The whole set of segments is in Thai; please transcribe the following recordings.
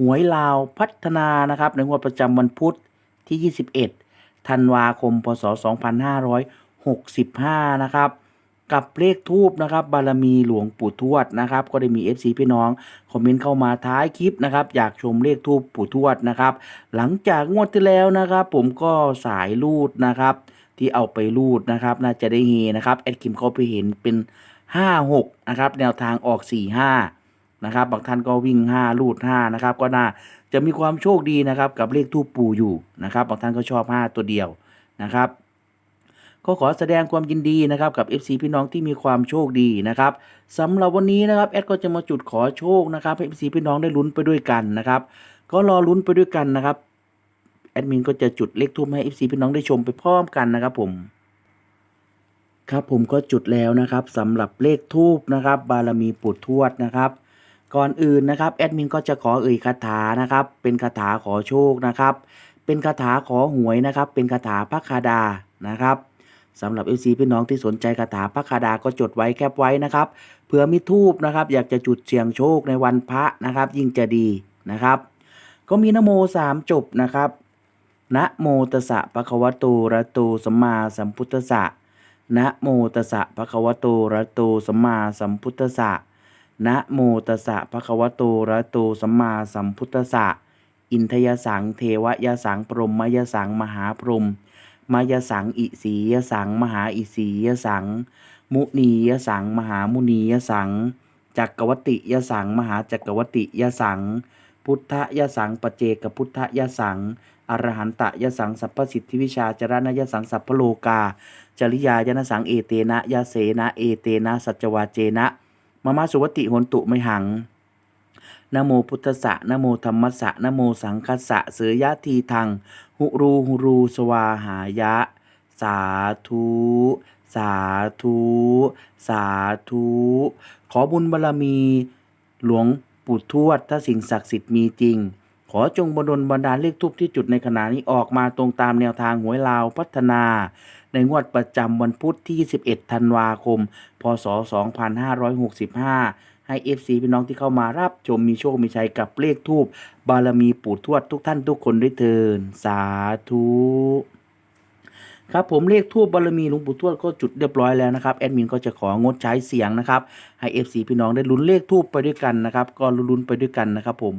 หวยลาวพัฒนานะครับ ในงวดประจำวันพุธที่ 21 ธันวาคม พศ 2565 นะครับกับเลขทูบนะครับบารมีหลวงปู่ทวดนะครับ ก็ได้มี FC พี่น้องคอมเมนต์เข้ามาท้ายคลิปนะครับ อยากชมเลขทูบปู่ทวดนะครับ หลังจากงวดที่แล้วนะครับ ผมก็สายรูดนะครับ ที่เอาไปรูดนะครับ น่าจะได้เฮนะครับแอดคิมเขาไปเห็นเป็น 5 6 นะครับ แนวทางออก 4 5 นะครับ บางท่านก็วิ่ง5รูด5นะครับ ก็น่าจะมีความโชคดีนะครับ กับเลขทูปปูอยู่นะครับ บางท่านก็ชอบ 5 ตัวเดียวนะครับ ก็ขอแสดงความยินดีนะครับกับ FC พี่น้องที่มีความโชคดีนะครับสำหรับวันนี้นะครับแอดก็จะมาจุดขอโชคนะครับให้ FC พี่น้องได้ลุ้นไปด้วยกันนะครับ ก็รอลุ้นไปด้วยกันนะครับแอดมินก็จะจุดเลขทูปให้ FC พี่น้องได้ชมไปพร้อมกันนะครับ ผมครับผมก็จุดแล้วนะครับสำหรับเลขทูปนะครับ บารมีปู่ทวดนะครับ ก่อนอื่นนะครับแอดมินก็จะขอเอ่ยคาถานะครับ เป็นคาถาขอโชคนะครับ เป็นคาถาขอหวยนะครับ เป็นคาถาพระคาดานะครับสำหรับ FC พี่น้องที่สนใจคาถาพระคาดาก็จดไว้แคปไว้นะครับเผื่อมีทูบนะครับ อยากจะจุดเสี่ยงโชคในวันพระนะครับ ยิ่งจะดีนะครับ ก็มีนโมสามจบนะครับนะโมตสสะภะคะวะโตอะระโตสัมมาสัมพุทธสสะนะโมตสสะภะคะวะโตอะระโตสัมมาสัมพุทธสสะ นะโมตัสสะภะคะวะโตระโตสัมมาสัมพุทธัสสะอินทยสังเทวยสังปรมมยสัง มหาพรหมมยสังอิสียสัง มหาอิสียสัง มุนียสัง มหามุนียสังจักรวติยสัง มหาจักรวติยสัง พุทธยสังปเจกพุทธยสังอรหันตยสังสัพพสิทธิวิชาจรณยสังสัพพโลกา จริยายนสังเอเตนะยะเสนะเอเตนะสัจวาเจนะ มะมาสุวติโหนตุไมหังนโมพุทธสะนโมธรรมสะนโมสังคัสสะเสยยะทีทังหุรูหุรูสวาหายะ สาธุ สาธุ สาธุ ขอบุญบารมี หลวงปู่ทวด ถ้าสิ่งศักดิ์สิทธิ์มีจริง ขอจงบดลบันดาลเลขทูปที่จุดในขณะนี้ออกมาตรงตามแนวทางหวยลาวพัฒนา ในงวดประจำวันพุธที่11ธันวาคม พศ 2565 ให้ FC พี่น้องที่เข้ามารับชมมีโชค มีชัยกับเลขทูปบารมีปู่ทวดทุกท่านทุกคนด้วยเทินสาธุครับผมเลขทูบบารมีหลวงปู่ทวดก็จุดเรียบร้อยแล้วนะครับแอดมินก็จะของดใช้เสียงนะครับให้ FC พี่น้องได้ลุ้นเลขทูบไปด้วยกันนะครับก็ลุ้นไปด้วยกันนะครับผม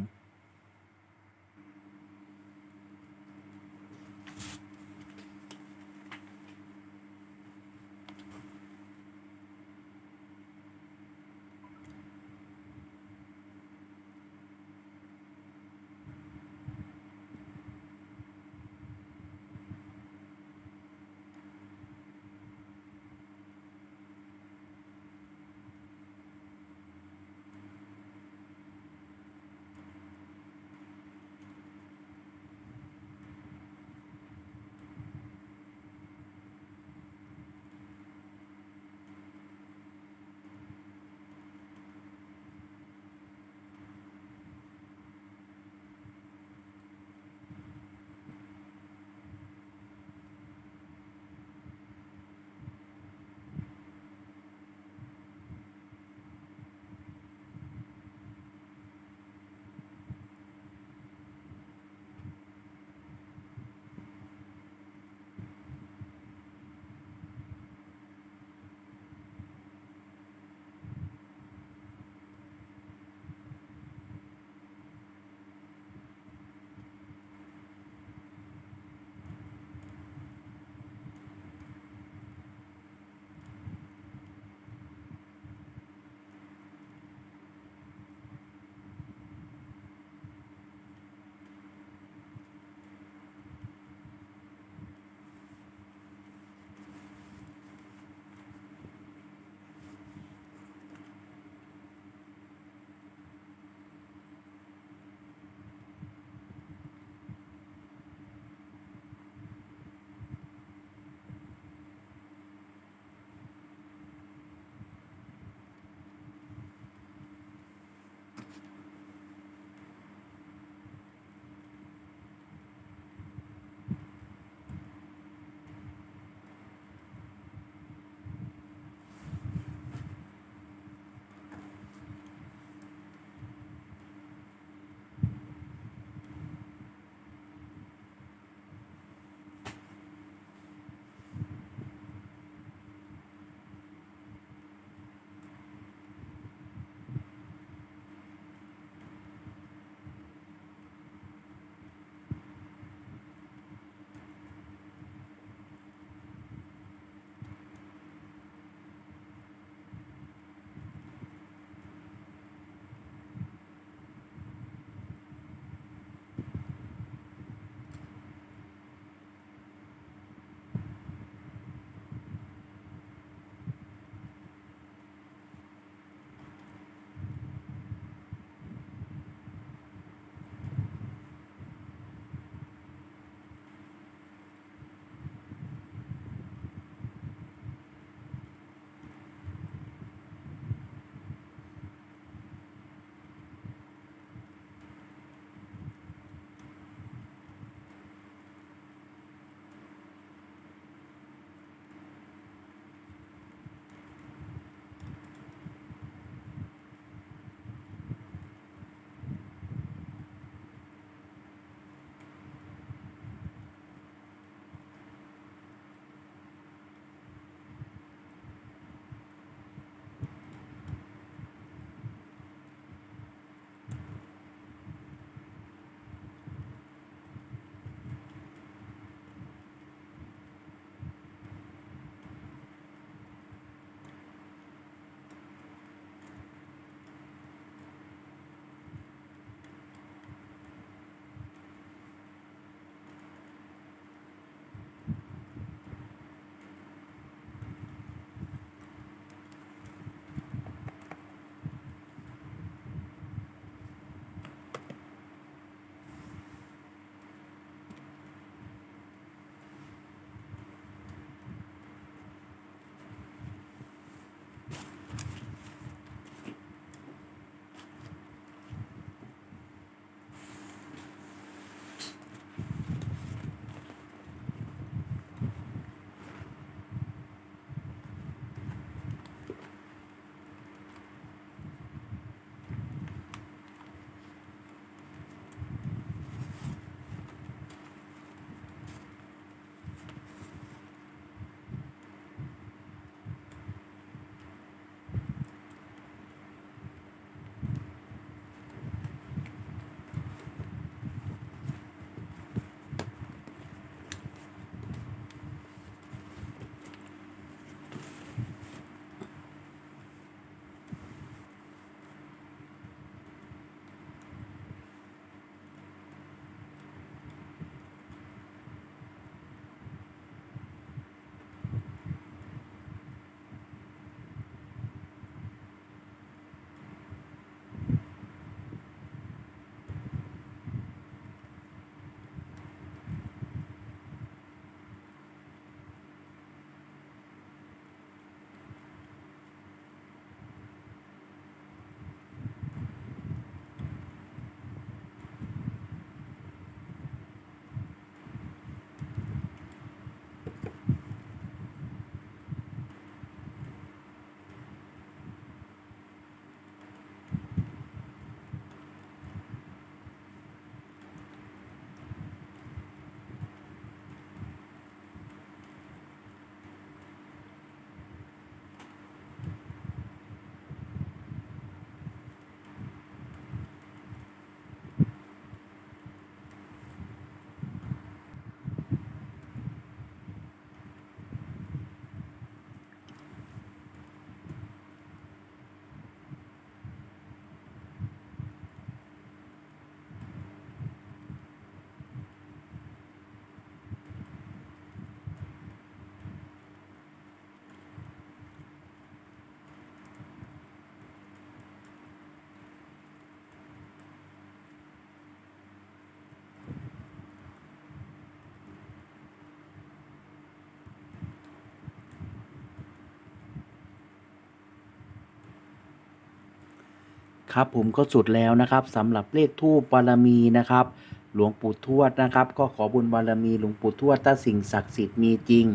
ครับผมก็สุดแล้วนะครับสำหรับเลขทูปบารมีนะครับ หลวงปู่ทวดนะครับ ก็ขอบุญบารมีหลวงปู่ทวดถ้าสิ่งศักดิ์สิทธิ์มีจริง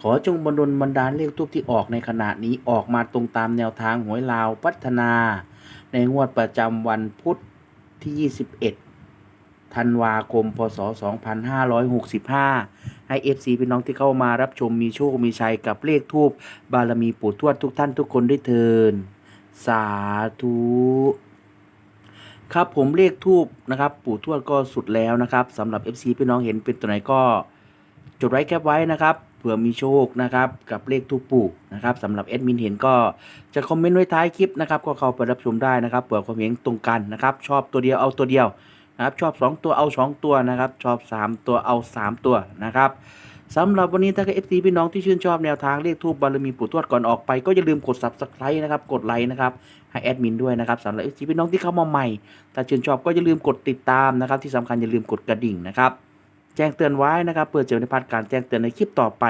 ขอจงบันดลบันดาลเลขทูปที่ออกในขณะนี้ออกมาตรงตามแนวทางหวยลาวพัฒนา ในงวดประจำวันพุธที่ 21 ธันวาคม พศ 2565 ให้ FC พี่น้องที่เข้ามารับชมมีโชค มีชัยกับเลขทูปบารมีปู่ทวดทุกท่านทุกคนด้วยเทิน สาธุครับผมเลขทูบนะครับ ปู่ทวดก็สุดแล้วนะครับสำหรับ FC พี่น้องเห็นเป็นตัวไหนก็จดไว้แคปไว้นะครับเผื่อมีโชคนะครับกับเลขทูปปู่นะครับสำหรับแอดมินเห็นก็จะคอมเมนต์ไว้ท้ายคลิปนะครับก็เข้าไปรับชมได้นะครับเผื่อความเห็นตรงกันนะครับชอบตัวเดียวเอาตัวเดียวนะครับชอบ 2 ตัวเอา 2 ตัวนะครับชอบ 3 ตัวเอา 3 ตัวนะครับ สำหรับวันนี้ถ้าเอฟซีพี่น้องที่ชื่นชอบแนวทางเลขทูปบารมีปู่ทวดก่อนออกไป ก็อย่าลืมกด subscribe นะครับกดไลค์นะครับให้แอดมินด้วยนะครับสำหรับเอฟซีพี่น้องที่เข้ามาใหม่ ถ้าชื่นชอบก็อย่าลืมกดติดตามนะครับที่สำคัญอย่าลืมกดกระดิ่งนะครับแจ้งเตือนไว้นะครับเพื่อจะไม่พลาดการแจ้งเตือนในคลิปต่อไป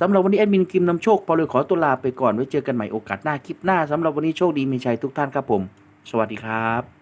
สำหรับวันนี้แอดมินกิมนำโชคพอเลยขอตัวลาไปก่อนไว้เจอกันใหม่โอกาสหน้าคลิปหน้าสำหรับวันนี้โชคดีมีชัยทุกท่านครับผม สวัสดีครับ